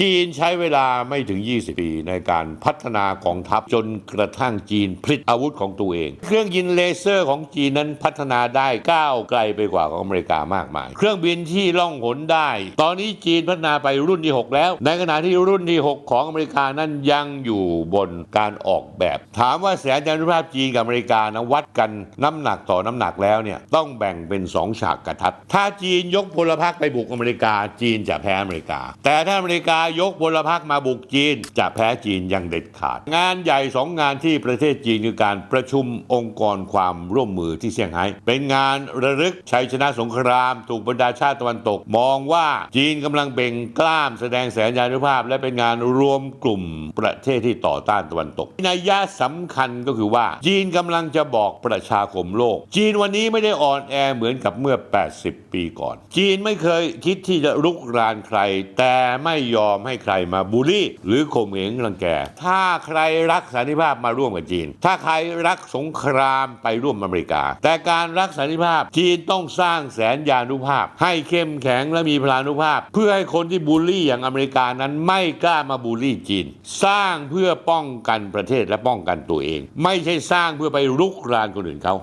จีนใช้เวลาไม่ถึง 20 ปีในการพัฒนากองทัพจนกระทั่งจีนผลิตอาวุธของตัวเอง เครื่องยิงเลเซอร์ของจีนนั้นพัฒนาได้ก้าวไกลไปกว่าของอเมริกามากมาย เครื่องบินที่ล่องหนได้ ตอนนี้จีนพัฒนาไปรุ่นที่ 6 แล้ว ในขณะที่รุ่นที่ 6 ของอเมริกานั้นยังอยู่บนการออกแบบ ถามว่าแสนยานุภาพจีนกับอเมริกานะวัดกันน้ำหนักต่อน้ำหนักแล้วเนี่ยต้องแบ่งเป็น 2 ฉากกระทัดถ้าจีนยกพลพรรคไปบุกอเมริกาจีนจะแพ้อเมริกา แต่ถ้าอเมริกาายกพลพรรคมาบุกจีน จะแพ้จีนอย่างเด็ดขาด งานใหญ่สองงานที่ประเทศจีนคือการประชุมองค์กรความร่วมมือที่เซี่ยงไฮ้เป็นงานระลึกชัยชนะสงคราม ถูกบรรดาชาติตะวันตก มองว่าจีนกำลังเบ่งกล้ามแสดงแสนยานุภาพ และเป็นงานรวมกลุ่มประเทศที่ต่อต้านตะวันตกนัยยะสำคัญก็คือว่า จีนกำลังจะบอกประชาคมโลก จีนวันนี้ไม่ได้อ่อนแอเหมือนกับเมื่อ 80 ปีก่อน จีนไม่เคยคิดที่จะรุกรานใคร แต่ไม่ยอมมให้ใครมาบูลลี่ หรือข่มเหงรังแก ถ้าใครรักสันติภาพมาร่วมกับจีน ถ้าใครรักสงครามไปร่วมอเมริกา แต่การรักสันติภาพจีนต้องสร้างแสนยานุภาพ ให้เข้มแข็งและมีพลานุภาพ เพื่อให้คนที่บูลลี่อย่างอเมริกานั้นไม่กล้ามาบูลลี่จีน สร้างเพื่อป้องกันประเทศและป้องกันตัวเอง ไม่ใช่สร้างเพื่อไปรุกรานคนอื่นเขา